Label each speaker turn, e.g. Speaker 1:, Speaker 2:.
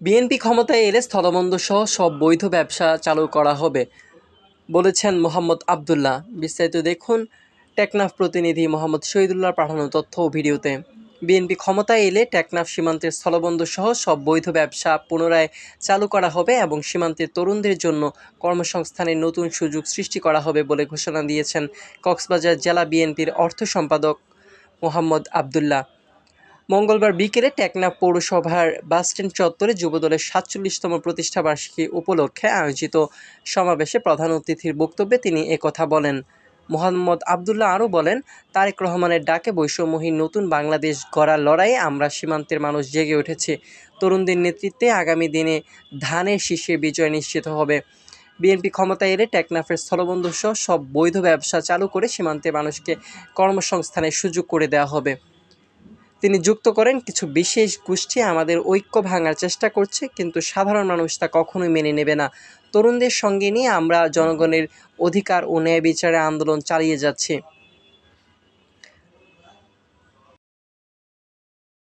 Speaker 1: BNP ক্ষমতায় এলে স্থলবন্দর সহ সব বৈধ ব্যবসা চালু করা হবে, বলেছেন মোহাম্মদ আবদুল্লাহ। বিস্তারিত দেখুন টেকনাফ প্রতিনিধি মোহাম্মদ শহীদুল্লাহ পাঠানো তথ্য ও ভিডিওতে। বিএনপি ক্ষমতায় এলে টেকনাফ সীমান্তের স্থলবন্দর সহ সব বৈধ ব্যবসা পুনরায় চালু করা হবে এবং সীমান্তের তরুণদের জন্য কর্মসংস্থানের নতুন সুযোগ সৃষ্টি করা হবে বলে ঘোষণা দিয়েছেন কক্সবাজার জেলা বিএনপির অর্থ সম্পাদক মোহাম্মদ আবদুল্লাহ। মঙ্গলবার বিকেলে টেকনাফ পৌরসভার বাসস্ট্যান্ড চত্বরে যুবদলের সাতচল্লিশতম প্রতিষ্ঠাবার্ষিকী উপলক্ষে আয়োজিত সমাবেশে প্রধান অতিথির বক্তব্যে তিনি একথা বলেন। মোহাম্মদ আবদুল্লাহ আরও বলেন, তারেক রহমানের ডাকে বৈষম্যহীন নতুন বাংলাদেশ গড়ার লড়াইয়ে আমরা সীমান্তের মানুষ জেগে উঠেছি। তরুণদের নেতৃত্বে আগামী দিনে ধানের শীর্ষে বিজয় নিশ্চিত হবে। বিএনপি ক্ষমতায় এলে টেকনাফের স্থলবন্দর সহ সব বৈধ ব্যবসা চালু করে সীমান্তের মানুষকে কর্মসংস্থানের সুযোগ করে দেওয়া হবে। তিনি যুক্ত করেন, কিছু বিশেষ গোষ্ঠী আমাদের ঐক্য ভাঙার চেষ্টা করছে, কিন্তু সাধারণ মানুষ তা কখনোই মেনে নেবে না। তরুণদের সঙ্গে নিয়ে আমরা জনগণের অধিকার ও ন্যায় বিচারে আন্দোলন চালিয়ে যাচ্ছি।